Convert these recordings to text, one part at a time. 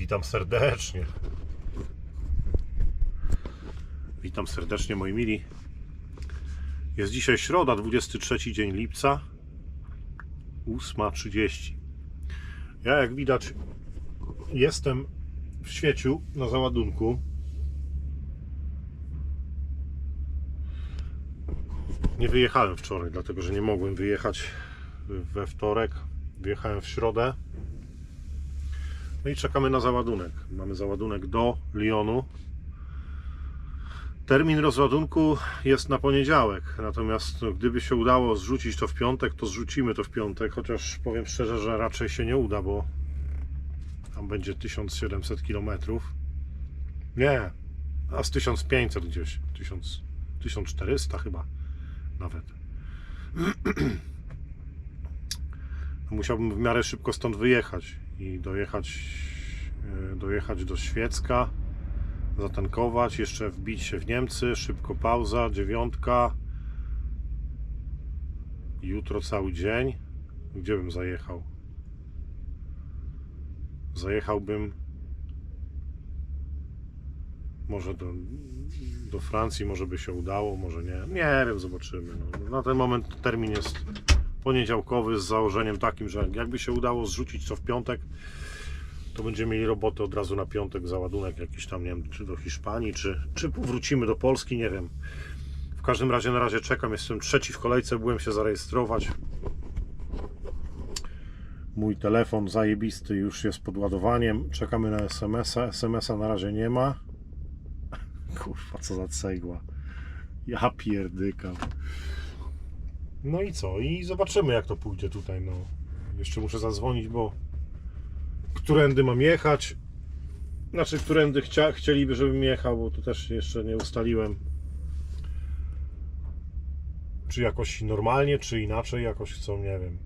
Witam serdecznie. Witam serdecznie moi mili. Jest dzisiaj środa, 23 dzień lipca, 8.30. Ja jak widać jestem w świeciu na załadunku. Nie wyjechałem wczoraj, dlatego że nie mogłem wyjechać we wtorek. Wyjechałem w środę. No i czekamy na załadunek. Mamy załadunek do Lyonu. Termin rozładunku jest na poniedziałek, natomiast no, gdyby się udało zrzucić to w piątek, to zrzucimy to w piątek, chociaż powiem szczerze, że raczej się nie uda, bo tam będzie 1700 km. Nie, a z 1500 gdzieś, 1000, 1400 chyba nawet. Musiałbym w miarę szybko stąd wyjechać i dojechać, e, dojechać do Świecka, zatankować, jeszcze wbić się w Niemcy, szybko pauza, dziewiątka. Jutro cały dzień. Gdzie bym zajechał? Zajechałbym może do, do Francji, może by się udało, może nie. Nie wiem, zobaczymy. No, na ten moment termin jest poniedziałkowy z założeniem takim, że jakby się udało zrzucić to w piątek, to będziemy mieli robotę od razu na piątek, załadunek jakiś tam, nie wiem, czy do Hiszpanii, czy, czy wrócimy do Polski, nie wiem. W każdym razie na razie czekam, jestem trzeci w kolejce, byłem się zarejestrować. Mój telefon zajebisty już jest pod ładowaniem, czekamy na SMS-a, SMS-a na razie nie ma. Kurwa, co za cegła. Ja pierdykam. No i co? I zobaczymy jak to pójdzie tutaj. No. Jeszcze muszę zadzwonić, bo którędy mam jechać. Znaczy, którędy chcia, chcieliby, żebym jechał, bo tu też jeszcze nie ustaliłem. Czy jakoś normalnie, czy inaczej, jakoś chcą, nie wiem.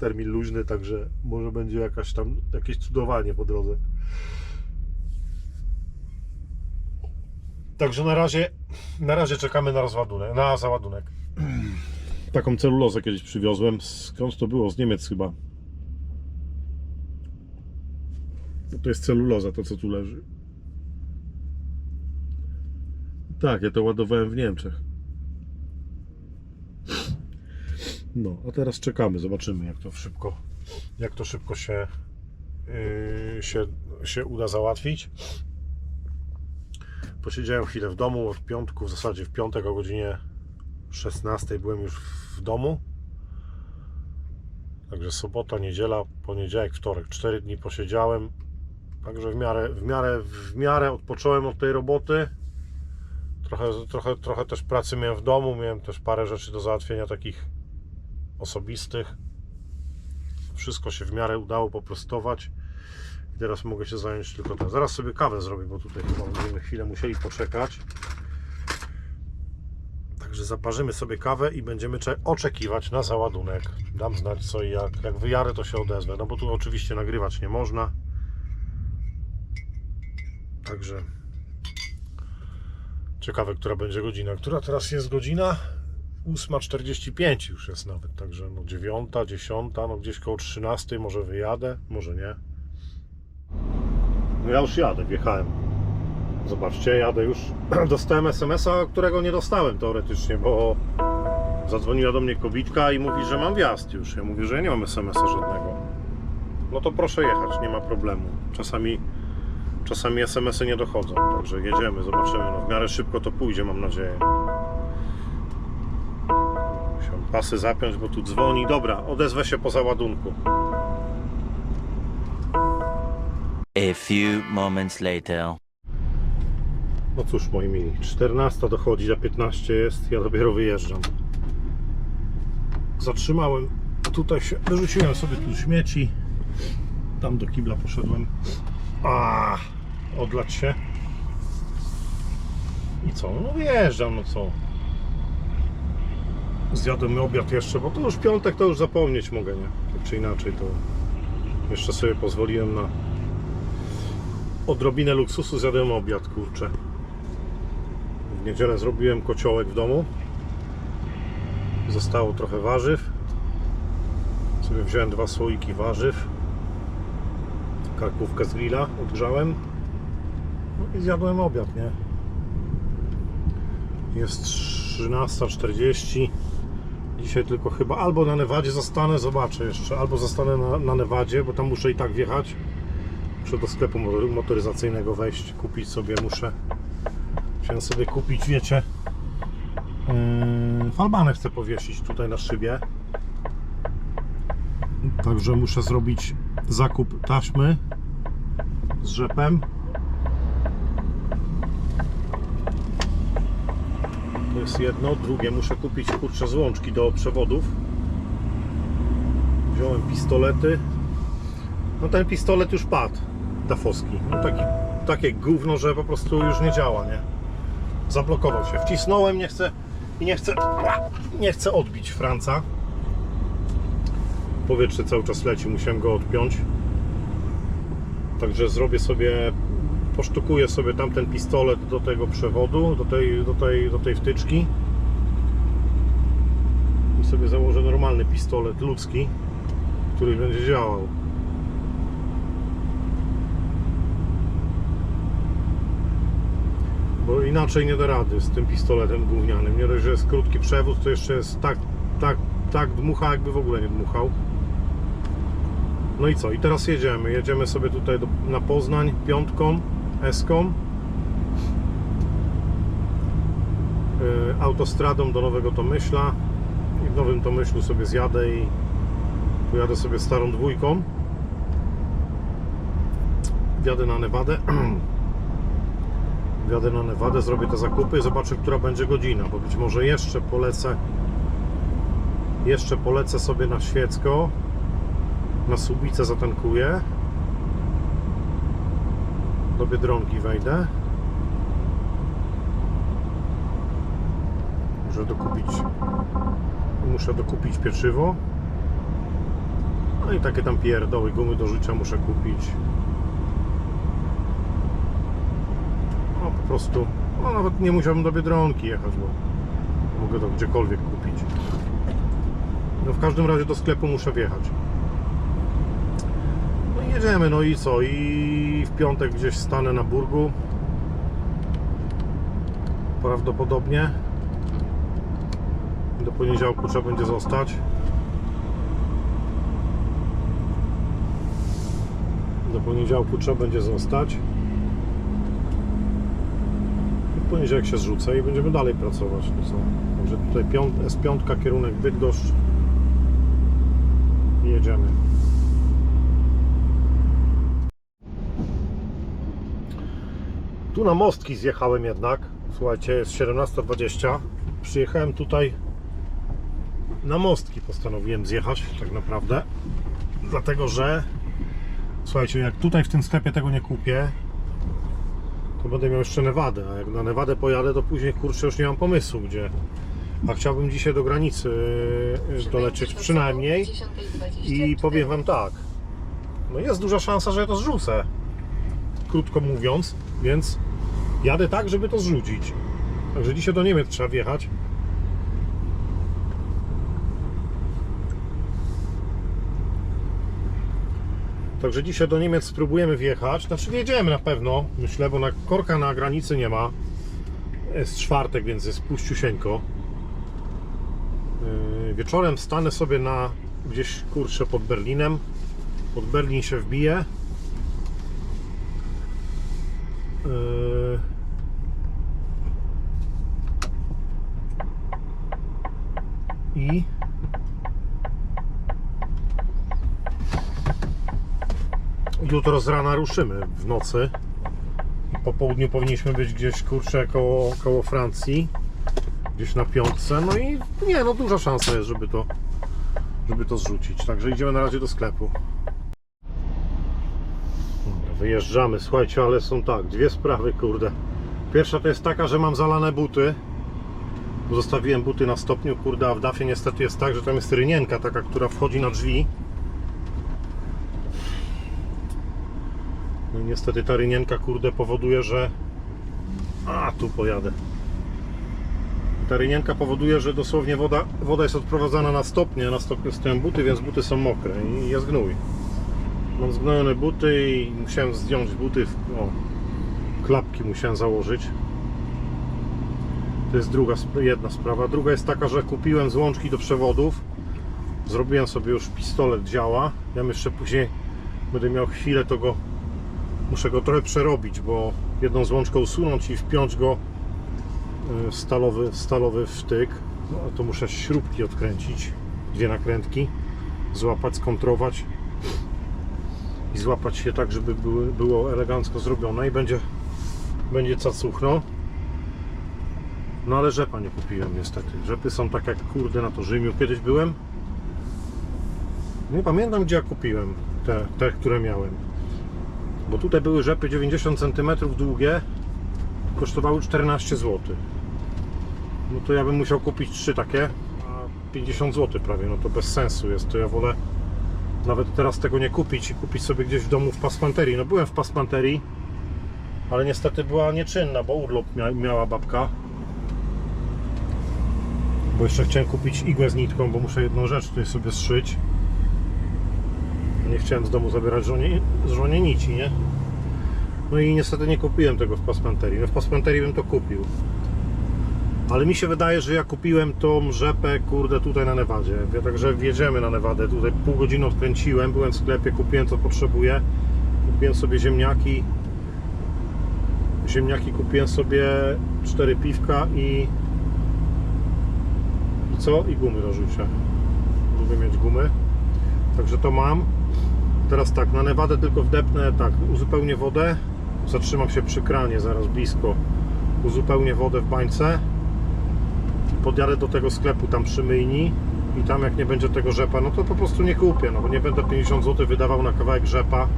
Termin luźny, także może będzie jakaś tam jakieś cudowanie po drodze. Także na razie, na razie czekamy na rozładunek, na załadunek. Taką celulozę kiedyś przywiozłem. Skąd to było? Z Niemiec chyba. No To jest celuloza, to co tu leży. Tak, ja to ładowałem w Niemczech. No, a teraz czekamy, zobaczymy jak to szybko, jak to szybko się, yy, się, się uda załatwić. Posiedziałem chwilę w domu od piątku, w zasadzie w piątek o godzinie 16 byłem już w domu. Także sobota, niedziela, poniedziałek, wtorek. 4 dni posiedziałem. Także w miarę, w miarę, w miarę odpocząłem od tej roboty. Trochę, trochę, trochę też pracy miałem w domu. Miałem też parę rzeczy do załatwienia takich osobistych. Wszystko się w miarę udało poprostować. I teraz mogę się zająć tylko tym. Zaraz sobie kawę zrobię, bo tutaj chyba będziemy chwilę musieli poczekać. Zaparzymy sobie kawę i będziemy cze- oczekiwać na załadunek. Dam znać co i jak. Jak wyjarę, to się odezwę. No bo tu oczywiście nagrywać nie można. Także ciekawe, która będzie godzina. Która teraz jest godzina? 8.45 już jest nawet. Także no 9, 10, no gdzieś koło 13 może wyjadę, może nie. No ja już jadę, wjechałem. Zobaczcie, jadę już. Dostałem SMS-a, którego nie dostałem teoretycznie, bo zadzwoniła do mnie kobitka i mówi, że mam wjazd już. Ja mówię, że ja nie mam SMS-a żadnego. No to proszę jechać, nie ma problemu. Czasami, czasami SMS-y nie dochodzą, także jedziemy, zobaczymy. No, w miarę szybko to pójdzie, mam nadzieję. Musiałem pasy zapiąć, bo tu dzwoni. Dobra, odezwę się po załadunku. A few moments later. No cóż, moi mili, 14 dochodzi, za 15 jest, ja dopiero wyjeżdżam. Zatrzymałem, tutaj się, wyrzuciłem sobie tu śmieci, tam do kibla poszedłem. A, odlać się. I co? No wyjeżdżam, no co? Zjadłem obiad jeszcze, bo to już piątek, to już zapomnieć mogę, nie? Tak czy inaczej, to jeszcze sobie pozwoliłem na odrobinę luksusu, zjadłem obiad, kurczę. Niedzielę zrobiłem kociołek w domu. Zostało trochę warzyw. Sobie wziąłem dwa słoiki warzyw. karkówkę z grilla odgrzałem no i zjadłem obiad, nie? Jest 13.40 Dzisiaj tylko chyba albo na Nevadzie zostanę, zobaczę jeszcze, albo zostanę na, na Nevadzie, bo tam muszę i tak wjechać. Muszę do sklepu motor- motoryzacyjnego wejść, kupić sobie, muszę Chciałem sobie kupić, wiecie. Yy, chcę powiesić tutaj na szybie. Także muszę zrobić zakup taśmy z rzepem. To jest jedno, drugie muszę kupić kurcze złączki do przewodów. Wziąłem pistolety. No ten pistolet już padł Dafowski. No taki, Takie gówno, że po prostu już nie działa, nie? Zablokował się, wcisnąłem, nie chcę nie chcę nie chcę odbić Franca. Powietrze cały czas leci, musiałem go odpiąć. Także zrobię sobie posztukuję sobie tamten pistolet do tego przewodu, do tej, do tej, do tej wtyczki. I sobie założę normalny pistolet ludzki, który będzie działał. Bo inaczej nie da rady z tym pistoletem gównianym. Nie dość, że jest krótki przewód, to jeszcze jest tak, tak, tak dmucha, jakby w ogóle nie dmuchał. No i co? I teraz jedziemy. Jedziemy sobie tutaj do, na Poznań piątką, eską. Yy, autostradą do Nowego Tomyśla. I w Nowym Tomyślu sobie zjadę i pojadę sobie starą dwójką. Wjadę na Nevadę. Wjadę na Nevadę, zrobię te zakupy i zobaczę, która będzie godzina, bo być może jeszcze polecę jeszcze polecę sobie na Świecko na Subicę zatankuję. Do Biedronki wejdę. Muszę dokupić muszę dokupić pieczywo. No i takie tam pierdoły, gumy do życia muszę kupić no po prostu no nawet nie musiałbym do Biedronki jechać, bo mogę to gdziekolwiek kupić no w każdym razie do sklepu muszę wjechać no i jedziemy, no i co? I w piątek gdzieś stanę na burgu. Prawdopodobnie. Do poniedziałku trzeba będzie zostać. Do poniedziałku trzeba będzie zostać. Poniedziałek się zrzucę i będziemy dalej pracować. No co? Także tutaj piąt, S5, kierunek Bydgoszcz. I jedziemy. Tu na mostki zjechałem jednak. Słuchajcie, jest 17.20. Przyjechałem tutaj na mostki. Postanowiłem zjechać tak naprawdę. Dlatego, że słuchajcie, jak tutaj w tym sklepie tego nie kupię, to będę miał jeszcze Nevadę. A jak na Nevadę pojadę, to później kurczę już nie mam pomysłu, gdzie. A chciałbym dzisiaj do granicy yy, dolecieć przynajmniej. I powiem Wam tak. No jest duża szansa, że ja to zrzucę. Krótko mówiąc, więc jadę tak, żeby to zrzucić. Także dzisiaj do Niemiec trzeba wjechać. Także dzisiaj do Niemiec spróbujemy wjechać. Znaczy wjedziemy na pewno, myślę, bo na korka na granicy nie ma. Jest czwartek, więc jest puściusieńko. Yy, Wieczorem stanę sobie na gdzieś kurczę pod Berlinem. Pod Berlin się wbije. Yy, I jutro z rana ruszymy w nocy. Po południu powinniśmy być gdzieś kurczę koło, koło Francji. Gdzieś na piątce. No i nie, no duża szansa jest, żeby to, żeby to zrzucić. Także idziemy na razie do sklepu. Wyjeżdżamy, słuchajcie, ale są tak, dwie sprawy, kurde. Pierwsza to jest taka, że mam zalane buty. Zostawiłem buty na stopniu, kurde, a w DAFie niestety jest tak, że tam jest rynienka taka, która wchodzi na drzwi. No niestety ta rynienka, kurde, powoduje, że... A, tu pojadę. Ta rynienka powoduje, że dosłownie woda, woda jest odprowadzana na stopnie, na stopniu stoją buty, więc buty są mokre i jest gnój. Mam zgnojone buty i musiałem zdjąć buty. w- O, klapki musiałem założyć. To jest druga, jedna sprawa. Druga jest taka, że kupiłem złączki do przewodów. Zrobiłem sobie już pistolet działa. Ja jeszcze później będę miał chwilę, to go muszę go trochę przerobić, bo jedną złączkę usunąć i wpiąć go y, w stalowy, stalowy wtyk. No, to muszę śrubki odkręcić, dwie nakrętki, złapać, skontrować i złapać się tak, żeby były, było elegancko zrobione i będzie, będzie cacuchno. No ale rzepa nie kupiłem niestety. Rzepy są tak jak kurde na to Rzymiu kiedyś byłem. Nie pamiętam gdzie ja kupiłem te, te które miałem. Bo tutaj były rzepy 90 cm długie, kosztowały 14 zł. No to ja bym musiał kupić trzy takie, a 50 zł prawie, no to bez sensu jest. To ja wolę nawet teraz tego nie kupić i kupić sobie gdzieś w domu w pasmanterii. No byłem w pasmanterii, ale niestety była nieczynna, bo urlop mia miała babka. Bo jeszcze chciałem kupić igłę z nitką, bo muszę jedną rzecz tutaj sobie zszyć. Nie chciałem z domu zabierać żonie, żonie nici, nie? No i niestety nie kupiłem tego w pasmanterii. No w pasmanterii bym to kupił. Ale mi się wydaje, że ja kupiłem tą rzepę, kurde, tutaj na Nevadzie. Także wjedziemy na Nevadę. Tutaj pół godziny odkręciłem, byłem w sklepie, kupiłem co potrzebuję. Kupiłem sobie ziemniaki. Ziemniaki kupiłem sobie cztery piwka i... I co? I gumy do rzucia. Lubię mieć gumy. Także to mam. Teraz tak, na Nevadę tylko wdepnę, tak, uzupełnię wodę. Zatrzymam się przy kranie, zaraz blisko. Uzupełnię wodę w bańce podjadę do tego sklepu tam przy myjni i tam jak nie będzie tego rzepa, no to po prostu nie kupię, no bo nie będę 50 zł wydawał na kawałek rzepa.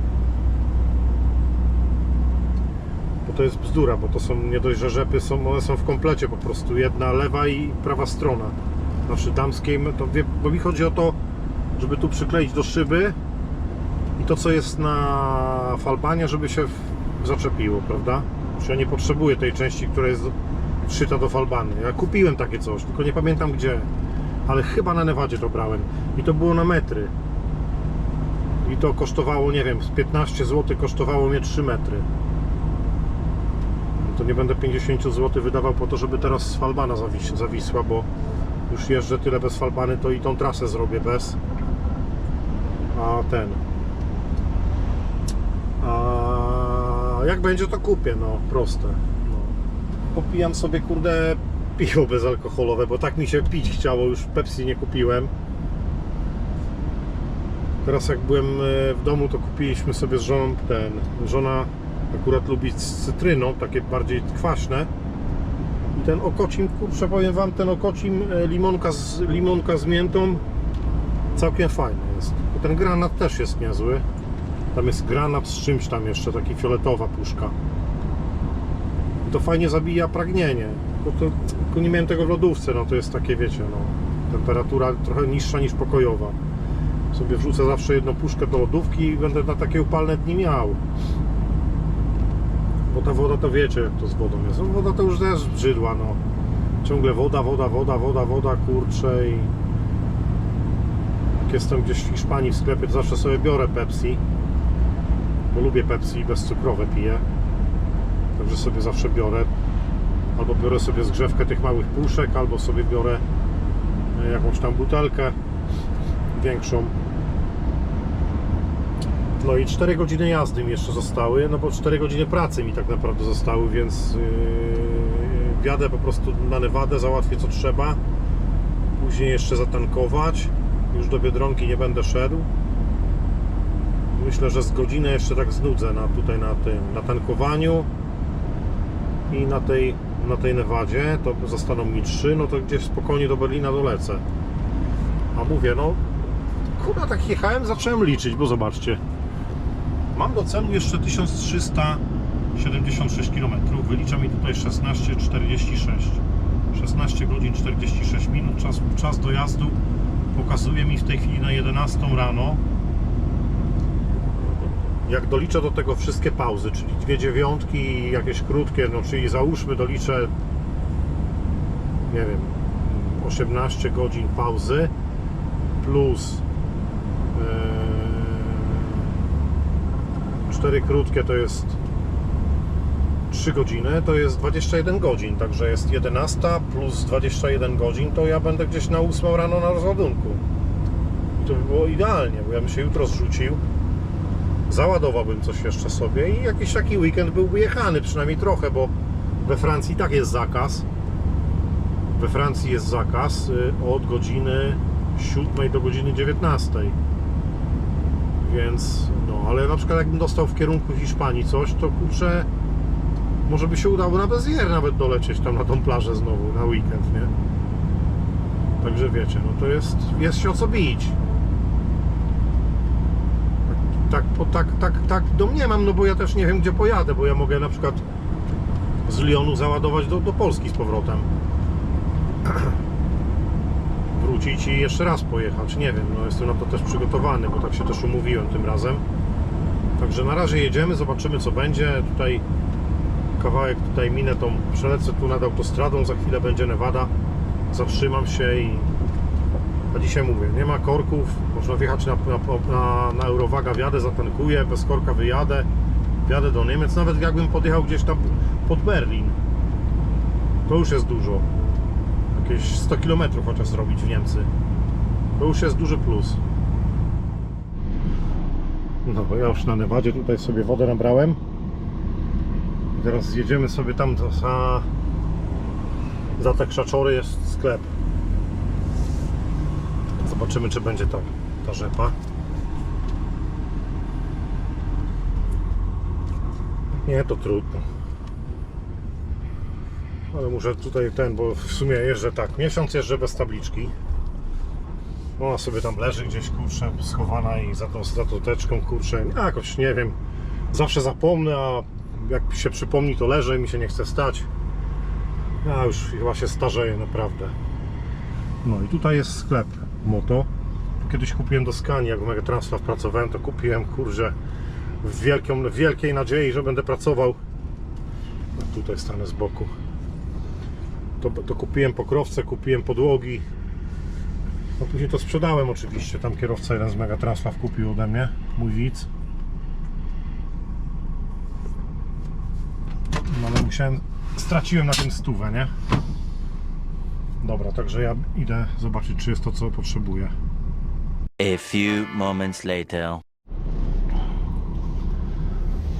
Bo to jest bzdura, bo to są nie dość, że rzepy są, one są w komplecie po prostu, jedna lewa i prawa strona. Znaczy damskiej, to wie, bo mi chodzi o to, żeby tu przykleić do szyby i to co jest na falbanie, żeby się zaczepiło, prawda? Ja nie potrzebuję tej części, która jest szyta do falbany. Ja kupiłem takie coś, tylko nie pamiętam gdzie. Ale chyba na Nevadzie to brałem. I to było na metry. I to kosztowało, nie wiem, z 15 zł kosztowało mnie 3 metry. To nie będę 50 zł wydawał po to, żeby teraz z falbana zawis zawisła, bo już jeżdżę tyle bez falbany, to i tą trasę zrobię bez. A ten. Jak będzie, to kupię, no proste. No popijam sobie kurde piwo bezalkoholowe, bo tak mi się pić chciało, już Pepsi nie kupiłem. Teraz jak byłem e, w domu, to kupiliśmy sobie z żoną ten. Żona akurat lubi z cytryną, takie bardziej kwaśne. I ten okocim, kurczę powiem wam, ten okocim e, limonka z, limonka z miętą całkiem fajny jest. Ten granat też jest niezły. Tam jest granat z czymś tam jeszcze, taki fioletowa puszka. I to fajnie zabija pragnienie. Tylko, to, nie miałem tego w lodówce, no to jest takie, wiecie, no, temperatura trochę niższa niż pokojowa. Sobie wrzucę zawsze jedną puszkę do lodówki i będę na takie upalne dni miał. Bo ta woda to wiecie, jak to z wodą jest. No, woda to już też brzydła, no. Ciągle woda, woda, woda, woda, woda, kurczę i... Jak jestem gdzieś w Hiszpanii w sklepie, to zawsze sobie biorę Pepsi. Bo lubię Pepsi, bezcukrowe piję. Także sobie zawsze biorę. Albo biorę sobie zgrzewkę tych małych puszek, albo sobie biorę e, jakąś tam butelkę większą. No i 4 godziny jazdy mi jeszcze zostały, no bo 4 godziny pracy mi tak naprawdę zostały, więc yy, wjadę po prostu na Nevadę, załatwię co trzeba. Później jeszcze zatankować. Już do Biedronki nie będę szedł. Myślę, że z godzinę jeszcze tak znudzę na, tutaj na tym, na tankowaniu i na tej, na tej Nevadzie, to zostaną mi trzy, no to gdzieś spokojnie do Berlina dolecę. A mówię, no kurwa tak jechałem, zacząłem liczyć, bo zobaczcie. Mam do celu jeszcze 1376 km, wylicza mi tutaj 16,46 16 godzin 46 minut, czas, czas dojazdu pokazuje mi w tej chwili na 11 rano jak doliczę do tego wszystkie pauzy, czyli dwie dziewiątki i jakieś krótkie, no czyli załóżmy doliczę nie wiem 18 godzin pauzy plus 4 krótkie to jest 3 godziny, to jest 21 godzin, także jest 11 plus 21 godzin, to ja będę gdzieś na 8 rano na rozładunku. I to by było idealnie, bo ja bym się jutro zrzucił, załadowałbym coś jeszcze sobie i jakiś taki weekend byłby jechany, przynajmniej trochę, bo we Francji tak jest zakaz. We Francji jest zakaz y, od godziny 7 do godziny 19. Więc, no, ale na przykład jakbym dostał w kierunku Hiszpanii coś, to kurczę, może by się udało na Bezier nawet dolecieć tam na tą plażę znowu, na weekend, nie? Także wiecie, no to jest, jest się o co bić. Tak, po- tak, tak, tak domniemam, no bo ja też nie wiem gdzie pojadę, bo ja mogę na przykład z Lyonu załadować do, do Polski z powrotem. Wrócić i jeszcze raz pojechać, nie wiem, no jestem na to też przygotowany, bo tak się też umówiłem tym razem. Także na razie jedziemy, zobaczymy co będzie. Tutaj kawałek tutaj minę tą, przelecę tu nad autostradą, za chwilę będzie Nevada. Zatrzymam się i a dzisiaj mówię, nie ma korków, można wjechać na, na, na, na Eurowaga, wjadę, zatankuję, bez korka wyjadę, wjadę do Niemiec, nawet jakbym podjechał gdzieś tam pod Berlin, to już jest dużo. Jakieś 100 km chociaż zrobić w Niemcy. To już jest duży plus. No bo ja już na Nevadzie tutaj sobie wodę nabrałem. I teraz zjedziemy sobie tam za, za, za te krzaczory jest sklep. Zobaczymy czy będzie ta, ta rzepa. Nie, to trudno. Ale muszę tutaj ten, bo w sumie jeżdżę tak, miesiąc jeżdżę bez tabliczki. Ona sobie tam leży gdzieś, kurczę, schowana i za tą, za tą teczką, kurczę, jakoś nie wiem. Zawsze zapomnę, a jak się przypomni, to leżę i mi się nie chce stać. Ja już chyba się starzeję, naprawdę. No i tutaj jest sklep Moto. Kiedyś kupiłem do Skani, jak w Mega Transfer pracowałem, to kupiłem, kurczę, w, wielką, wielkiej nadziei, że będę pracował. A tutaj stanę z boku. To, to kupiłem pokrowce, kupiłem podłogi. No później to sprzedałem oczywiście. Tam kierowca jeden z Mega Transfer kupił ode mnie, mój widz. No ale musiałem, straciłem na tym stówę, nie? Dobra, także ja idę zobaczyć, czy jest to, co potrzebuję. A few moments later.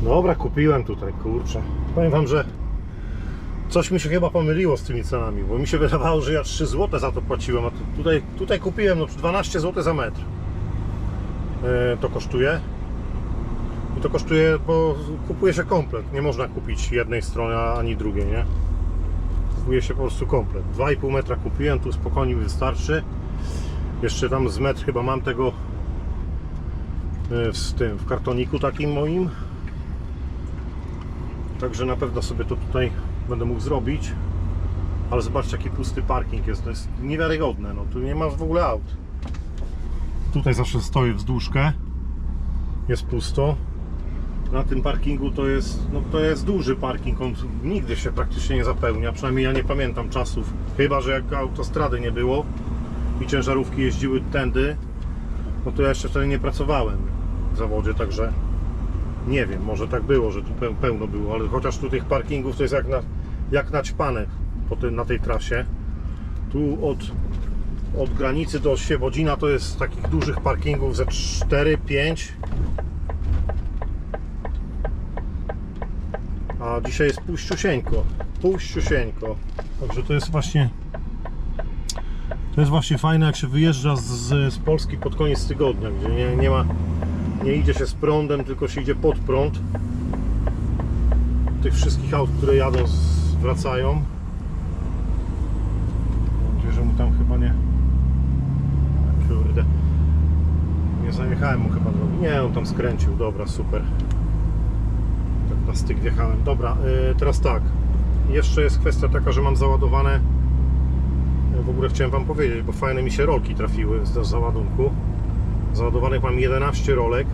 Dobra, kupiłem tutaj, kurczę. Powiem wam, że coś mi się chyba pomyliło z tymi cenami, bo mi się wydawało, że ja 3 zł za to płaciłem, a tu- tutaj, tutaj kupiłem no, 12 zł za metr. E, to kosztuje. I to kosztuje, bo kupuje się komplet. Nie można kupić jednej strony ani drugiej, nie? Kupuje się po prostu komplet. 2,5 metra kupiłem, tu spokojnie wystarczy. Jeszcze tam z metr chyba mam tego e, w, tym, w kartoniku takim moim. Także na pewno sobie to tutaj będę mógł zrobić. Ale zobaczcie jaki pusty parking jest. To jest niewiarygodne. No, tu nie ma w ogóle aut. Tutaj zawsze stoję wzdłużkę. Jest pusto. Na tym parkingu to jest, no, to jest duży parking. On nigdy się praktycznie nie zapełnia. Przynajmniej ja nie pamiętam czasów. Chyba, że jak autostrady nie było ciężarówki jeździły tędy, no to ja jeszcze wtedy nie pracowałem w zawodzie, także nie wiem, może tak było, że tu peł- pełno było, ale chociaż tu tych parkingów to jest jak na, jak naćpane po tym, na tej trasie. Tu od, od granicy do Świebodzina to jest takich dużych parkingów ze 4-5. A dzisiaj jest puściusieńko. Puściusieńko. Także to jest właśnie to jest właśnie fajne jak się wyjeżdża z, z, Polski pod koniec tygodnia, gdzie nie, nie ma nie idzie się z prądem, tylko się idzie pod prąd. Tych wszystkich aut, które jadą, wracają. Mam nadzieję, że mu tam chyba nie. Kurde. Nie zajechałem mu chyba drogi. Nie, on tam skręcił. Dobra, super. Tak na styk wjechałem. Dobra, yy, teraz tak. Jeszcze jest kwestia taka, że mam załadowane. W ogóle chciałem Wam powiedzieć, bo fajne mi się rolki trafiły z załadunku. Załadowanych mam 11 rolek,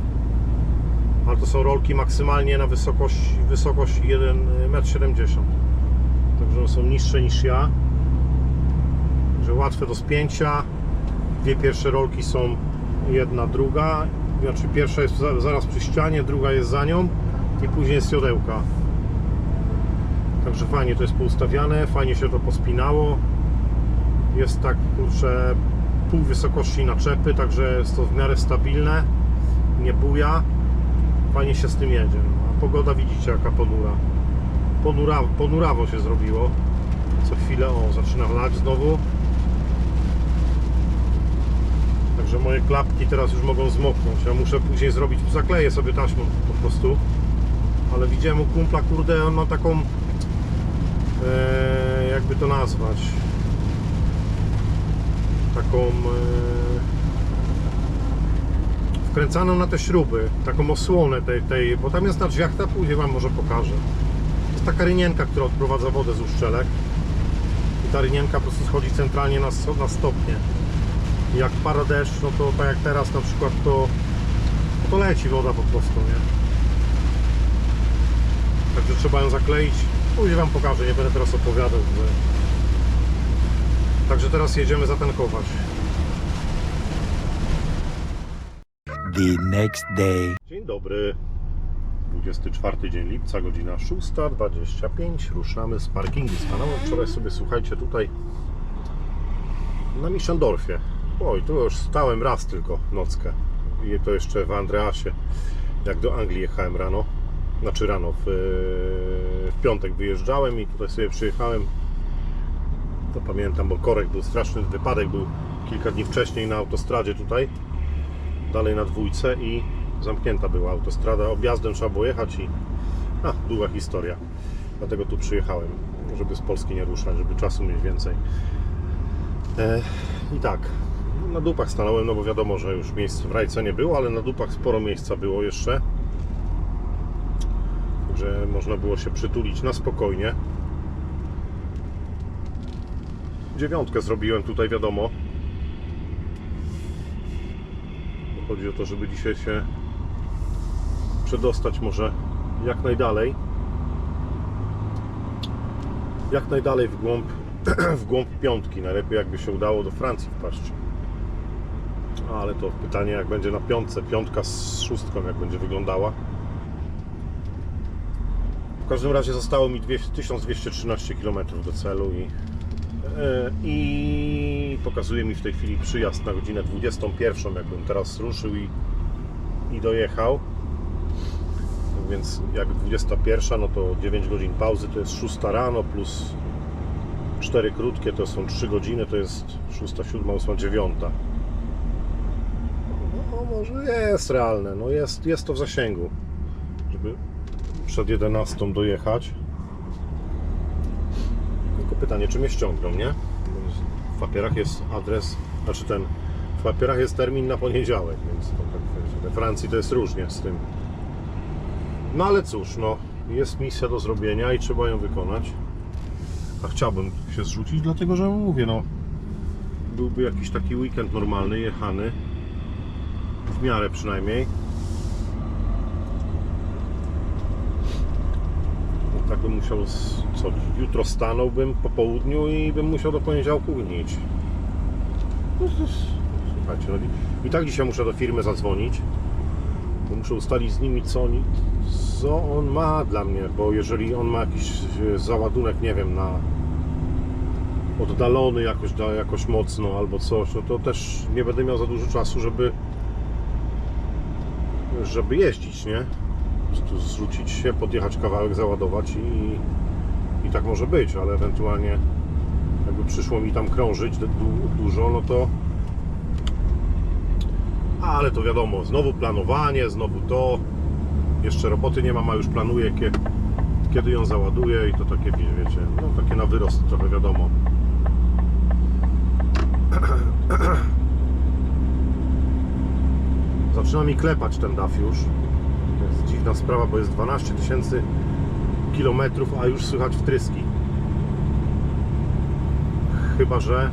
ale to są rolki maksymalnie na wysokość, wysokość 1,70 m. Także one są niższe niż ja. Także łatwe do spięcia. Dwie pierwsze rolki są jedna, druga. znaczy pierwsza jest za- zaraz przy ścianie, druga jest za nią i później jest siodełka. Także fajnie to jest poustawiane, fajnie się to pospinało. Jest tak, kurczę, pół wysokości naczepy, także jest to w miarę stabilne, nie buja. Fajnie się z tym jedzie. No, a pogoda widzicie jaka ponura. Ponura, ponurawo się zrobiło. Co chwilę, o, zaczyna lać znowu. Także moje klapki teraz już mogą zmoknąć. Ja muszę później zrobić, zakleję sobie taśmą po prostu. Ale widziałem u kumpla, kurde, on ma taką, e, jakby to nazwać, taką e, wkręcaną na te śruby, taką osłonę tej, tej, bo tam jest na drzwiach, ta później Wam może pokażę. Jest taka rynienka, która odprowadza wodę z uszczelek i ta rynienka po prostu schodzi centralnie na, na stopnie. Jak pada deszcz, no to tak jak teraz na przykład, to, to leci woda po prostu, nie? Także trzeba ją zakleić. Później Wam pokażę, nie będę teraz opowiadał. Że... Także teraz jedziemy zatankować. The next day. Dzień dobry. 24 dzień lipca, godzina 6.25. Ruszamy z parkingu. Stanąłem wczoraj sobie, słuchajcie, tutaj na Mischendorfie. Oj, tu już stałem raz tylko nockę. I to jeszcze w Andreasie, jak do Anglii jechałem rano. Znaczy rano, w, w piątek wyjeżdżałem i tutaj sobie przyjechałem. To pamiętam, bo korek był straszny, wypadek był kilka dni wcześniej na autostradzie tutaj dalej na dwójce i zamknięta była autostrada. Objazdem trzeba było jechać i a, długa historia. Dlatego tu przyjechałem, żeby z Polski nie ruszać, żeby czasu mieć więcej. E, I tak, na dupach stanąłem, no bo wiadomo, że już miejsc w rajce nie było, ale na dupach sporo miejsca było jeszcze. Także można było się przytulić na spokojnie. Dziewiątkę zrobiłem tutaj, wiadomo. Chodzi o to, żeby dzisiaj się przedostać może jak najdalej. Jak najdalej w głąb, w głąb piątki. Najlepiej jakby się udało do Francji wpaść. Ale to pytanie jak będzie na piątce. Piątka z szóstką jak będzie wyglądała. W każdym razie zostało mi 200 1213 km do celu i i pokazuje mi w tej chwili przyjazd na godzinę 21, jakbym teraz ruszył i, i dojechał. Więc jak 21, no to 9 godzin pauzy to jest 6 rano plus 4 krótkie to są 3 godziny, to jest 6, 7, 8, 9. No może jest realne, no jest, jest to w zasięgu, żeby przed 11 dojechać. Pytanie, czy mnie ściągną, nie? W papierach jest adres, znaczy ten, w papierach jest termin na poniedziałek, więc to tak we Francji to jest różnie z tym. No ale cóż, no, jest misja do zrobienia i trzeba ją wykonać. A chciałbym się zrzucić, dlatego że mówię, no, byłby jakiś taki weekend normalny, jechany, w miarę przynajmniej. No, tak bym musiał, co, jutro stanąłbym po południu i bym musiał do poniedziałku gnić. No, Słuchajcie, no i, tak dzisiaj muszę do firmy zadzwonić, bo muszę ustalić z nimi, co, oni, co on ma dla mnie, bo jeżeli on ma jakiś e, załadunek, nie wiem, na oddalony jakoś, jakoś mocno albo coś, no to też nie będę miał za dużo czasu, żeby żeby jeździć, nie? Prostu zrzucić się, podjechać kawałek, załadować i, i tak może być, ale ewentualnie jakby przyszło mi tam krążyć du, dużo, no to ale to wiadomo, znowu planowanie, znowu to. Jeszcze roboty nie mam, a już planuję kie, kiedy ją załaduję i to takie, wiecie, no takie na wyrost trochę wiadomo. Zaczyna mi klepać ten DAF już dziwna sprawa, bo jest 12 tysięcy kilometrów, a już słychać wtryski. Chyba, że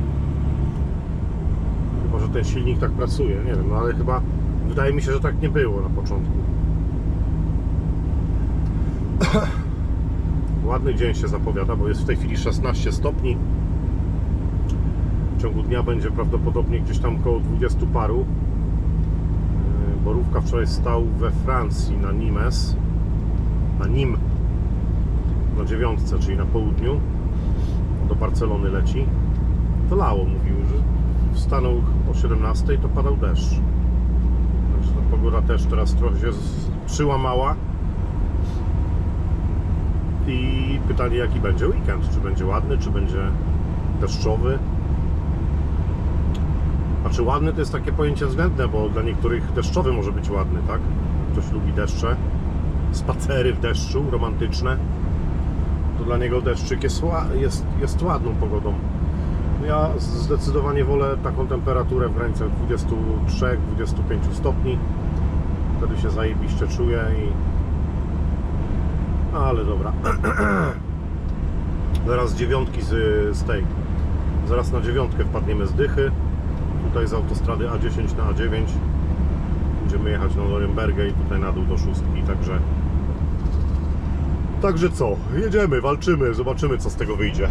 chyba, że ten silnik tak pracuje, nie wiem, no ale chyba wydaje mi się, że tak nie było na początku. Ładny dzień się zapowiada, bo jest w tej chwili 16 stopni. W ciągu dnia będzie prawdopodobnie gdzieś tam około 20 paru. Borówka wczoraj stał we Francji na Nimes, na Nim, na dziewiątce, czyli na południu. Do Barcelony leci. To lało, mówił, że stanął o 17 to padał deszcz. Także ta pogoda też teraz trochę się przyłamała. I pytali jaki będzie weekend, czy będzie ładny, czy będzie deszczowy. Znaczy ładny to jest takie pojęcie względne, bo dla niektórych deszczowy może być ładny, tak? Ktoś lubi deszcze, spacery w deszczu, romantyczne. To dla niego deszczyk jest, jest, jest ładną pogodą. Ja zdecydowanie wolę taką temperaturę w granicach 23-25 stopni. Wtedy się zajebiście czuję i... Ale dobra. Zaraz dziewiątki z, z tej. Zaraz na dziewiątkę wpadniemy z dychy. Tutaj z autostrady A10 na A9 będziemy jechać na Norymbergę i tutaj na dół do szóstki, także Także co? Jedziemy, walczymy, zobaczymy co z tego wyjdzie.